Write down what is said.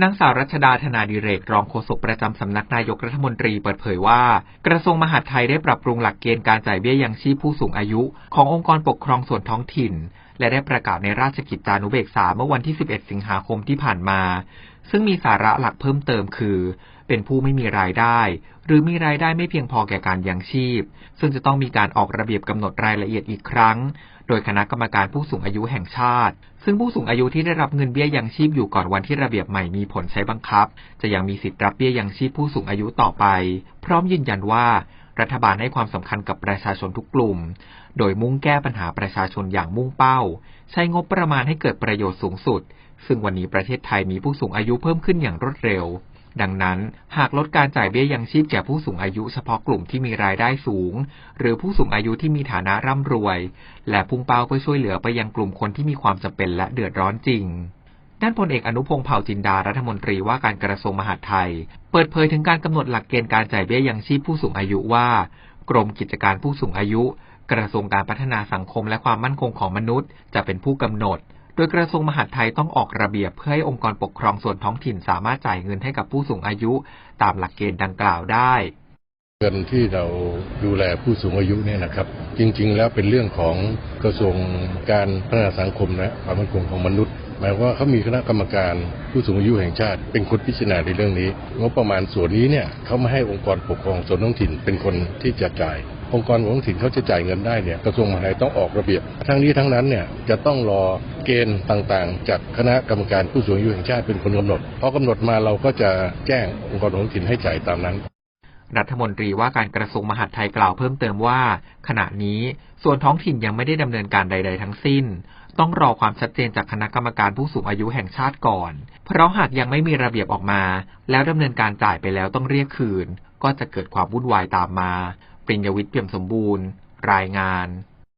นางสาวรัชดาธนาดิเรกรองโฆษกประจำสำนักนายกรัฐมนตรีเปิดเผยว่า กระทรวงมหาดไทยได้ปรับปรุงหลักเกณฑ์การจ่ายเบี้ยยังชีพผู้สูงอายุ ขององค์กรปกครองส่วนท้องถิ่น และได้ประกาศในราชกิจจานุเบกษาเมื่อวันที่ 11 สิงหาคมที่ผ่านมา ซึ่งมีสาระหลักเพิ่มเติมคือ เป็นผู้ไม่มีรายได้ หรือมีรายได้ไม่เพียงพอแก่การยังชีพ ซึ่งจะต้องมีการออกระเบียบกำหนดรายละเอียดอีกครั้ง โดยคณะกรรมการผู้สูงอายุแห่งชาติ ซึ่งผู้สูงอายุที่ได้รับเงินเบี้ยยังชีพอยู่ก่อนวันที่ระเบียบใหม่มีผลใช้บังคับ จะยังมีสิทธิ์รับเบี้ยยังชีพผู้สูงอายุต่อไป พร้อมยืนยันว่า รัฐบาลให้ความสำคัญกับประชาชนทุกกลุ่ม โดยมุ่งแก้ปัญหาประชาชนอย่างมุ่งเป้า ใช้งบประมาณให้เกิดประโยชน์สูงสุด ซึ่งวันนี้ประเทศไทยมีผู้สูงอายุเพิ่มขึ้นอย่างรวดเร็ว ดังนั้น หากลดการจ่ายเบี้ยยังชีพแก่ผู้สูงอายุเฉพาะกลุ่มที่มีรายได้สูง หรือผู้สูงอายุที่มีฐานะร่ำรวย และพุ่งเป้าเพื่อช่วยเหลือไปยังกลุ่มคนที่มีความจำเป็นและเดือดร้อนจริง ด้านพลเอกอนุพงษ์เผ่าจินดารัฐมนตรีว่าการกระทรวงมหาดไทย เปิดเผยถึงการกำหนดหลักเกณฑ์การจ่ายเบี้ยยังชีพผู้สูงอายุว่า กรมกิจการผู้สูงอายุ กระทรวงการพัฒนาสังคมและความมั่นคงของมนุษย์ จะเป็นผู้กำหนด โดยกระทรวงมหาดไทยต้องออกระเบียบเพื่อให้องค์กรปกครองส่วนท้องถิ่นสามารถจ่ายเงินให้กับผู้สูงอายุ ตามหลักเกณฑ์ดังกล่าวได้เงินที่เราดูแลผู้สูงอายุเนี่ยนะครับ จริง ๆ แล้วเป็นเรื่องของกระทรวงการพัฒนาสังคมและความมั่นคงของมนุษย์ หมายว่าเขามีคณะกรรมการผู้สูงอายุแห่งชาติ เป็นคนพิจารณาในเรื่องนี้งบประมาณส่วนนี้เนี่ยเขาไมาให้องค์กรปกครองส่วนท้องถิ่นเป็นคนที่จะจ่ายองค์กรท้องถิ่นเขาจะจ่ายเงินได้เนี่ยกระทรวงมหาดไทยต้องออกระเบียบ ทั้งนี้ทั้งนั้นเนี่ยจะต้องรอเกณฑ์ต่างๆ จากคณะกรรมการผู้สูงอายุแห่งชาติเป็นคนกำหนดพอกำหนดมาเราก็จะแจ้งองค์กรท้องถิ่นให้จ่ายตามนั้น รัฐมนตรีว่าการกระทรวงมหาดไทยกล่าวเพิ่มเติมว่า ขณะนี้ส่วนท้องถิ่นยังไม่ได้ดำเนินการใด ๆ ทั้งสิ้น ต้องรอความชัดเจนจากคณะกรรมการผู้สูงอายุแห่งชาติก่อน เพราะหากยังไม่มีระเบียบออกมา แล้วดำเนินการจ่ายไปแล้วต้องเรียกคืน ก็จะเกิดความวุ่นวายตามมา ปริญญวิทย์เปี่ยมสมบูรณ์ รายงาน